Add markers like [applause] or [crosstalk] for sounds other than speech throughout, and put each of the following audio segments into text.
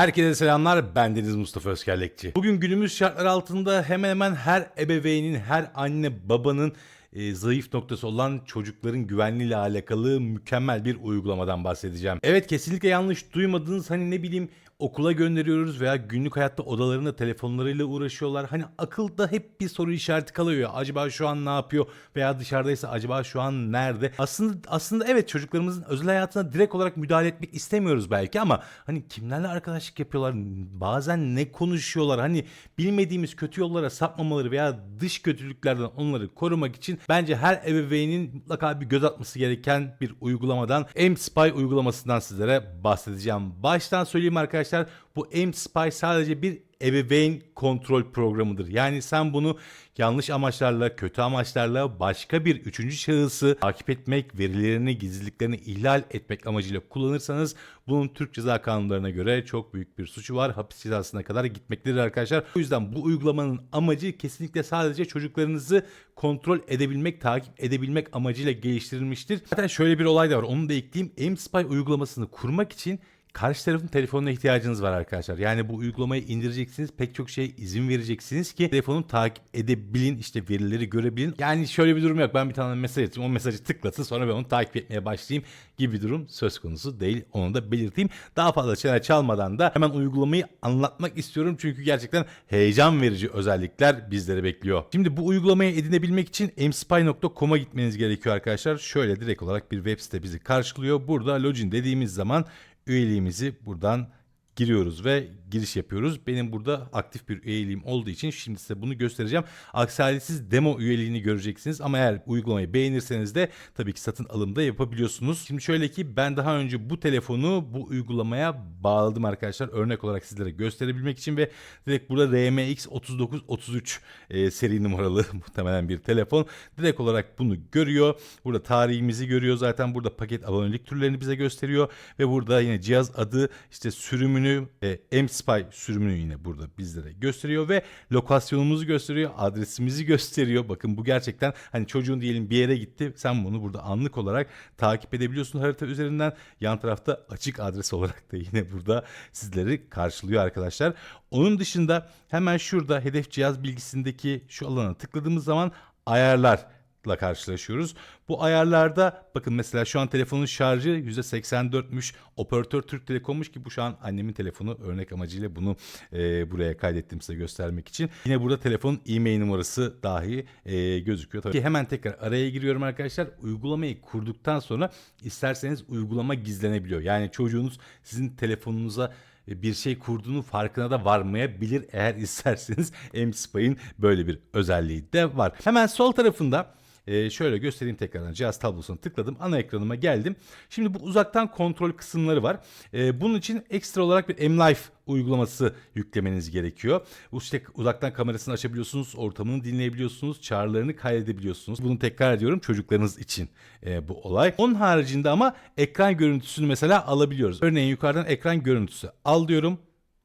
Herkese selamlar. Ben Deniz Mustafa Özkerlekçi. Bugün günümüz şartları altında hemen hemen her ebeveynin, her anne babanın e, zayıf noktası olan çocukların güvenliğiyle alakalı mükemmel bir uygulamadan bahsedeceğim. Evet kesinlikle yanlış duymadınız. Hani ne bileyim okula gönderiyoruz veya günlük hayatta odalarında telefonlarıyla uğraşıyorlar. Hani akılda hep bir soru işareti kalıyor. Acaba şu an ne yapıyor veya dışarıdaysa acaba şu an nerede? Aslında aslında evet çocuklarımızın özel hayatına direkt olarak müdahale etmek istemiyoruz belki ama hani kimlerle arkadaşlık yapıyorlar? Bazen ne konuşuyorlar? Hani bilmediğimiz kötü yollara sapmamaları veya dış kötülüklerden onları korumak için bence her ebeveynin mutlaka bir göz atması gereken bir uygulamadan M-Spy uygulamasından sizlere bahsedeceğim. Baştan söyleyeyim arkadaşlar bu M-Spy sadece bir ebeveyn kontrol programıdır. Yani sen bunu yanlış amaçlarla, kötü amaçlarla başka bir üçüncü şahısı takip etmek, verilerini, gizliliklerini ihlal etmek amacıyla kullanırsanız bunun Türk Ceza Kanunlarına göre çok büyük bir suçu var. Hapis cezasına kadar gitmektedir arkadaşlar. O yüzden bu uygulamanın amacı kesinlikle sadece çocuklarınızı kontrol edebilmek, takip edebilmek amacıyla geliştirilmiştir. Zaten şöyle bir olay da var. Onu da ekleyeyim. M-Spy uygulamasını kurmak için Karşı tarafın telefonuna ihtiyacınız var arkadaşlar. Yani bu uygulamayı indireceksiniz. Pek çok şey izin vereceksiniz ki telefonu takip edebilin. işte verileri görebilin. Yani şöyle bir durum yok. Ben bir tane mesaj atayım. O mesajı tıklasın sonra ben onu takip etmeye başlayayım gibi bir durum söz konusu değil. Onu da belirteyim. Daha fazla şeyler çalmadan da hemen uygulamayı anlatmak istiyorum. Çünkü gerçekten heyecan verici özellikler bizleri bekliyor. Şimdi bu uygulamayı edinebilmek için mspy.com'a gitmeniz gerekiyor arkadaşlar. Şöyle direkt olarak bir web site bizi karşılıyor. Burada login dediğimiz zaman üyeliğimizi buradan giriyoruz ve giriş yapıyoruz. Benim burada aktif bir üyeliğim olduğu için şimdi size bunu göstereceğim. Aksi demo üyeliğini göreceksiniz ama eğer uygulamayı beğenirseniz de tabii ki satın alımda yapabiliyorsunuz. Şimdi şöyle ki ben daha önce bu telefonu bu uygulamaya bağladım arkadaşlar. Örnek olarak sizlere gösterebilmek için ve direkt burada RMX 3933 e, seri numaralı [laughs] muhtemelen bir telefon. Direkt olarak bunu görüyor. Burada tarihimizi görüyor zaten. Burada paket abonelik türlerini bize gösteriyor ve burada yine cihaz adı işte sürümünü e, M-Spy sürümünü yine burada bizlere gösteriyor ve lokasyonumuzu gösteriyor, adresimizi [laughs] gösteriyor. Bakın bu gerçekten hani çocuğun diyelim bir yere gitti. Sen bunu burada anlık olarak takip edebiliyorsun harita üzerinden. Yan tarafta açık adres [laughs] olarak da yine burada sizleri karşılıyor arkadaşlar. Onun dışında hemen şurada hedef cihaz bilgisindeki şu alana tıkladığımız zaman ayarlar la karşılaşıyoruz. Bu ayarlarda bakın mesela şu an telefonun şarjı %84'müş. Operatör Türk Telekom'muş ki bu şu an annemin telefonu örnek amacıyla bunu e, buraya kaydettim size göstermek için. Yine burada telefonun e-mail numarası dahi e, gözüküyor. Tabii ki hemen tekrar araya giriyorum arkadaşlar. Uygulamayı kurduktan sonra isterseniz uygulama gizlenebiliyor. Yani çocuğunuz sizin telefonunuza bir şey kurduğunu farkına da varmayabilir eğer [laughs] isterseniz M-Spy'in böyle bir özelliği de var. Hemen sol tarafında ee, şöyle göstereyim tekrardan cihaz tablosuna tıkladım ana ekranıma geldim. Şimdi bu uzaktan kontrol kısımları var. Ee, bunun için ekstra olarak bir M-Life uygulaması yüklemeniz gerekiyor. Bu işte uzaktan kamerasını açabiliyorsunuz, ortamını dinleyebiliyorsunuz, çağrılarını kaydedebiliyorsunuz. Bunu tekrar ediyorum çocuklarınız için e, bu olay. Onun haricinde ama ekran görüntüsünü mesela alabiliyoruz. Örneğin yukarıdan ekran görüntüsü al diyorum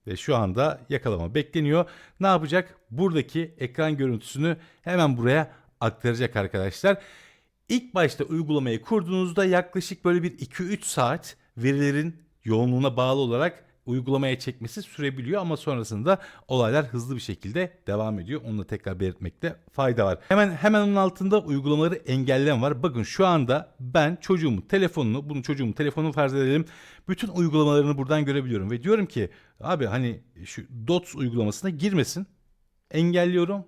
ve şu anda yakalama bekleniyor. Ne yapacak? Buradaki ekran görüntüsünü hemen buraya aktaracak arkadaşlar. İlk başta uygulamayı kurduğunuzda yaklaşık böyle bir 2-3 saat verilerin yoğunluğuna bağlı olarak uygulamaya çekmesi sürebiliyor ama sonrasında olaylar hızlı bir şekilde devam ediyor. Onu da tekrar belirtmekte fayda var. Hemen hemen onun altında uygulamaları engelleme var. Bakın şu anda ben çocuğumun telefonunu, bunu çocuğumun telefonunu farz edelim. Bütün uygulamalarını buradan görebiliyorum ve diyorum ki abi hani şu DOTS uygulamasına girmesin. Engelliyorum.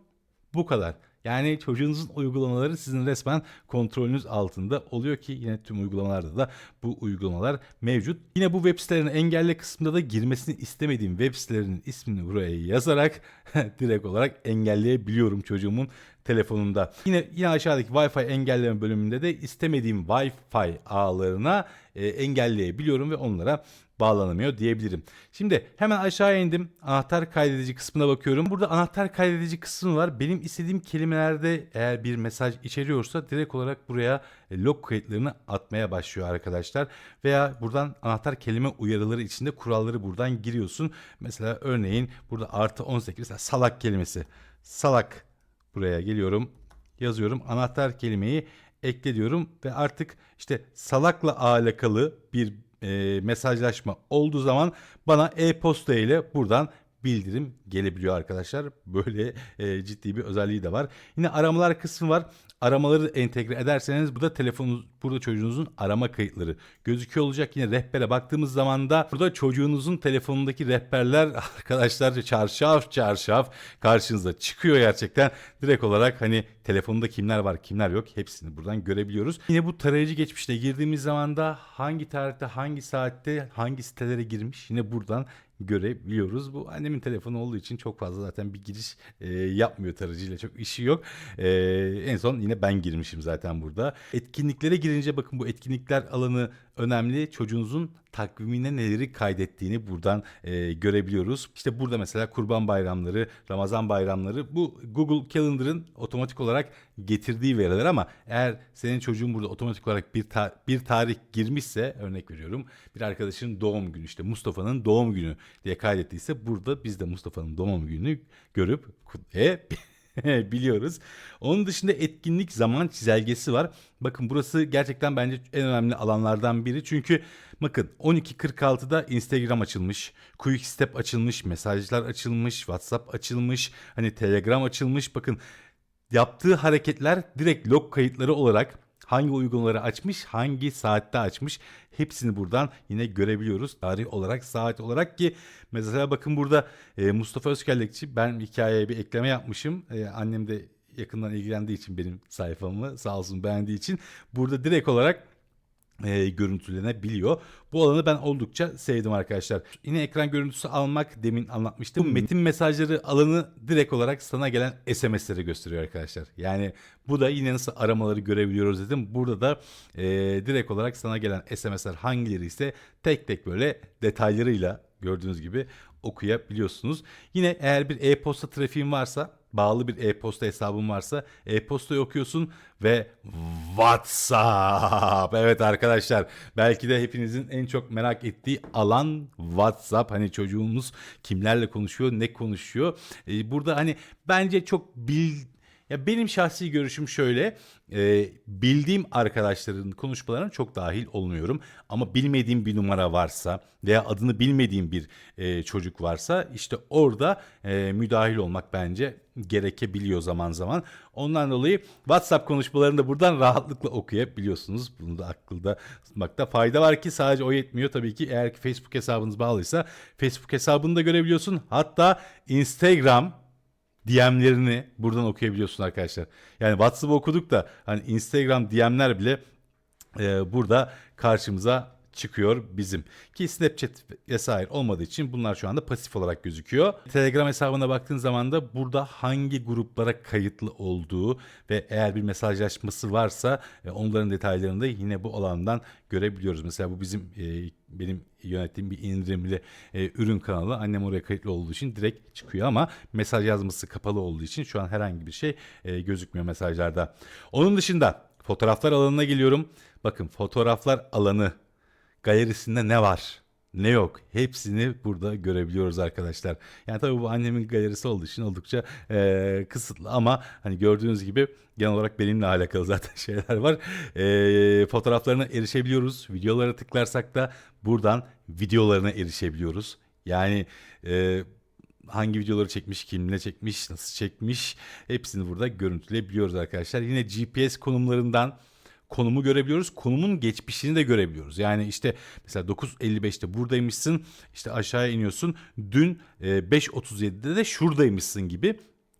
Bu kadar. Yani çocuğunuzun uygulamaları sizin resmen kontrolünüz altında oluyor ki yine tüm uygulamalarda da bu uygulamalar mevcut. Yine bu web sitelerini engelle kısmında da girmesini istemediğim web sitelerinin ismini buraya yazarak [laughs] direkt olarak engelleyebiliyorum çocuğumun telefonunda. Yine yine aşağıdaki Wi-Fi engelleme bölümünde de istemediğim Wi-Fi ağlarına e, engelleyebiliyorum ve onlara bağlanamıyor diyebilirim. Şimdi hemen aşağı indim. Anahtar kaydedici kısmına bakıyorum. Burada anahtar kaydedici kısmı var. Benim istediğim kelimelerde eğer bir mesaj içeriyorsa direkt olarak buraya e, log kayıtlarını atmaya başlıyor arkadaşlar. Veya buradan anahtar kelime uyarıları içinde kuralları buradan giriyorsun. Mesela örneğin burada artı 18 mesela salak kelimesi. Salak buraya geliyorum yazıyorum anahtar kelimeyi ekle diyorum ve artık işte salakla alakalı bir e, mesajlaşma olduğu zaman bana e-posta ile buradan bildirim gelebiliyor arkadaşlar. Böyle e, ciddi bir özelliği de var. Yine aramalar kısmı var. Aramaları entegre ederseniz burada telefonunuz, burada çocuğunuzun arama kayıtları gözüküyor olacak. Yine rehbere baktığımız zaman da burada çocuğunuzun telefonundaki rehberler [laughs] arkadaşlar çarşaf çarşaf karşınıza çıkıyor gerçekten. Direkt olarak hani telefonunda kimler var kimler yok hepsini buradan görebiliyoruz. Yine bu tarayıcı geçmişte girdiğimiz zaman da hangi tarihte hangi saatte hangi sitelere girmiş yine buradan görebiliyoruz. Bu annemin telefonu olduğu için çok fazla zaten bir giriş e, yapmıyor tarayıcıyla çok işi yok. E, en son yine ben girmişim zaten burada. Etkinliklere girince bakın bu etkinlikler alanı önemli. Çocuğunuzun takvimine neleri kaydettiğini buradan e, görebiliyoruz. İşte burada mesela kurban bayramları, Ramazan bayramları bu Google Calendar'ın otomatik olarak getirdiği veriler ama eğer senin çocuğun burada otomatik olarak bir ta- bir tarih girmişse örnek veriyorum bir arkadaşın doğum günü işte Mustafa'nın doğum günü diye kaydettiyse burada biz de Mustafa'nın doğum gününü görüp kutlayabiliyoruz. [laughs] biliyoruz. Onun dışında etkinlik zaman çizelgesi var. Bakın burası gerçekten bence en önemli alanlardan biri. Çünkü bakın 12.46'da Instagram açılmış, Quick Step açılmış, mesajlar açılmış, WhatsApp açılmış, hani Telegram açılmış. Bakın yaptığı hareketler direkt log kayıtları olarak hangi uygulamaları açmış, hangi saatte açmış hepsini buradan yine görebiliyoruz. Tarih olarak, saat olarak ki mesela bakın burada e, Mustafa Özkellekçi ben hikayeye bir ekleme yapmışım. E, annem de yakından ilgilendiği için benim sayfamı sağ olsun beğendiği için burada direkt olarak e, görüntülenebiliyor. Bu alanı ben oldukça sevdim arkadaşlar. Yine ekran görüntüsü almak demin anlatmıştım. Bu metin mesajları alanı direkt olarak sana gelen SMS'leri gösteriyor arkadaşlar. Yani bu da yine nasıl aramaları görebiliyoruz dedim. Burada da e, direkt olarak sana gelen SMS'ler hangileri ise tek tek böyle detaylarıyla gördüğünüz gibi okuyabiliyorsunuz. Yine eğer bir e-posta trafiğin varsa bağlı bir e-posta hesabın varsa e-postayı okuyorsun ve WhatsApp. Evet arkadaşlar belki de hepinizin en çok merak ettiği alan WhatsApp. Hani çocuğumuz kimlerle konuşuyor, ne konuşuyor. Ee, burada hani bence çok bil ya benim şahsi görüşüm şöyle. E, bildiğim arkadaşların konuşmalarına çok dahil olmuyorum. Ama bilmediğim bir numara varsa veya adını bilmediğim bir e, çocuk varsa işte orada e, müdahil olmak bence gerekebiliyor zaman zaman. Ondan dolayı WhatsApp konuşmalarını da buradan rahatlıkla okuyabiliyorsunuz. Bunu da aklında tutmakta fayda var ki sadece o yetmiyor tabii ki. Eğer ki Facebook hesabınız bağlıysa Facebook hesabını da görebiliyorsun. Hatta Instagram DM'lerini buradan okuyabiliyorsun arkadaşlar. Yani WhatsApp okuduk da hani Instagram DM'ler bile e, burada karşımıza çıkıyor bizim. Ki Snapchat vesaire olmadığı için bunlar şu anda pasif olarak gözüküyor. Telegram hesabına baktığın zaman da burada hangi gruplara kayıtlı olduğu ve eğer bir mesajlaşması varsa e, onların detaylarını da yine bu alandan görebiliyoruz. Mesela bu bizim e, benim yönettiğim bir indirimli e, ürün kanalı. Annem oraya kayıtlı olduğu için direkt çıkıyor ama mesaj yazması kapalı olduğu için şu an herhangi bir şey e, gözükmüyor mesajlarda. Onun dışında fotoğraflar alanına geliyorum. Bakın fotoğraflar alanı galerisinde ne var? Ne yok? Hepsini burada görebiliyoruz arkadaşlar. Yani tabii bu annemin galerisi olduğu için oldukça e, kısıtlı ama hani gördüğünüz gibi genel olarak benimle alakalı [laughs] zaten şeyler var. E, fotoğraflarına erişebiliyoruz. Videolara tıklarsak da buradan videolarına erişebiliyoruz. Yani e, hangi videoları çekmiş, kimle çekmiş, nasıl çekmiş hepsini burada görüntüleyebiliyoruz arkadaşlar. Yine GPS konumlarından konumu görebiliyoruz. Konumun geçmişini de görebiliyoruz. Yani işte mesela 9.55'te buradaymışsın işte aşağıya iniyorsun. Dün e, 5.37'de de şuradaymışsın gibi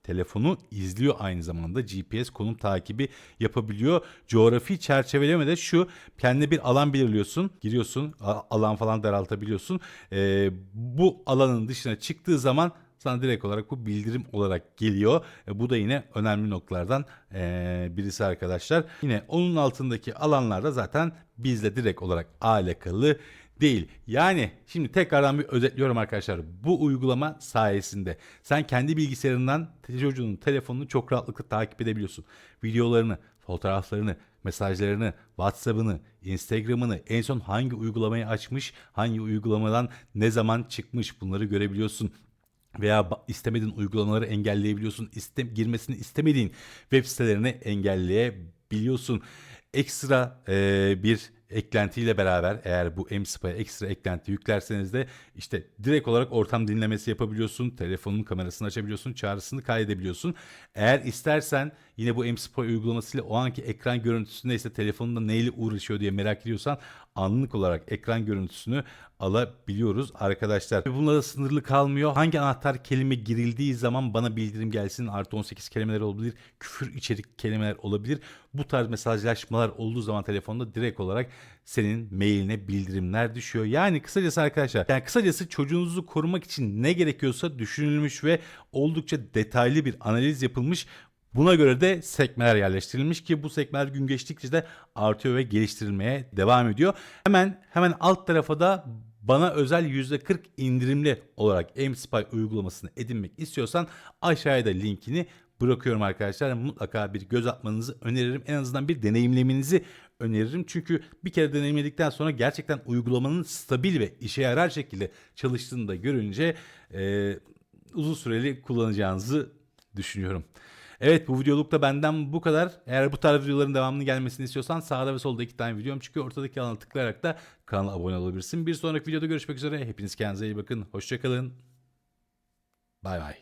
telefonu izliyor aynı zamanda GPS konum takibi yapabiliyor. Coğrafi çerçeveleme de şu kendine bir alan belirliyorsun giriyorsun alan falan daraltabiliyorsun. Ee, bu alanın dışına çıktığı zaman sana direkt olarak bu bildirim olarak geliyor. E, bu da yine önemli noktalardan e, birisi arkadaşlar. Yine onun altındaki alanlarda zaten bizle direkt olarak alakalı değil. Yani şimdi tekrardan bir özetliyorum arkadaşlar. Bu uygulama sayesinde sen kendi bilgisayarından çocuğunun telefonunu çok rahatlıkla takip edebiliyorsun. Videolarını, fotoğraflarını, mesajlarını, WhatsApp'ını, Instagram'ını, en son hangi uygulamayı açmış, hangi uygulamadan ne zaman çıkmış bunları görebiliyorsun veya istemediğin uygulamaları engelleyebiliyorsun. İste, girmesini istemediğin web sitelerini engelleyebiliyorsun. Ekstra e, bir eklentiyle beraber eğer bu M-Spy'a ekstra eklenti yüklerseniz de işte direkt olarak ortam dinlemesi yapabiliyorsun. Telefonun kamerasını açabiliyorsun. Çağrısını kaydedebiliyorsun. Eğer istersen yine bu M-Spy uygulamasıyla o anki ekran görüntüsünde ise telefonunda neyle uğraşıyor diye merak ediyorsan anlık olarak ekran görüntüsünü alabiliyoruz arkadaşlar. Da sınırlı kalmıyor. Hangi anahtar kelime girildiği zaman bana bildirim gelsin. Artı 18 kelimeler olabilir. Küfür içerik kelimeler olabilir. Bu tarz mesajlaşmalar olduğu zaman telefonda direkt olarak senin mailine bildirimler düşüyor. Yani kısacası arkadaşlar yani kısacası çocuğunuzu korumak için ne gerekiyorsa düşünülmüş ve oldukça detaylı bir analiz yapılmış. Buna göre de sekmeler yerleştirilmiş ki bu sekmeler gün geçtikçe de artıyor ve geliştirilmeye devam ediyor. Hemen hemen alt tarafa da bana özel %40 indirimli olarak M-Spy uygulamasını edinmek istiyorsan aşağıya da linkini bırakıyorum arkadaşlar. Mutlaka bir göz atmanızı öneririm. En azından bir deneyimlemenizi öneririm. Çünkü bir kere deneyimledikten sonra gerçekten uygulamanın stabil ve işe yarar şekilde çalıştığını da görünce e, uzun süreli kullanacağınızı düşünüyorum. Evet bu videoluk da benden bu kadar. Eğer bu tarz videoların devamını gelmesini istiyorsan sağda ve solda iki tane videom çıkıyor. Ortadaki alana tıklayarak da kanala abone olabilirsin. Bir sonraki videoda görüşmek üzere. Hepiniz kendinize iyi bakın. Hoşçakalın. Bay bay.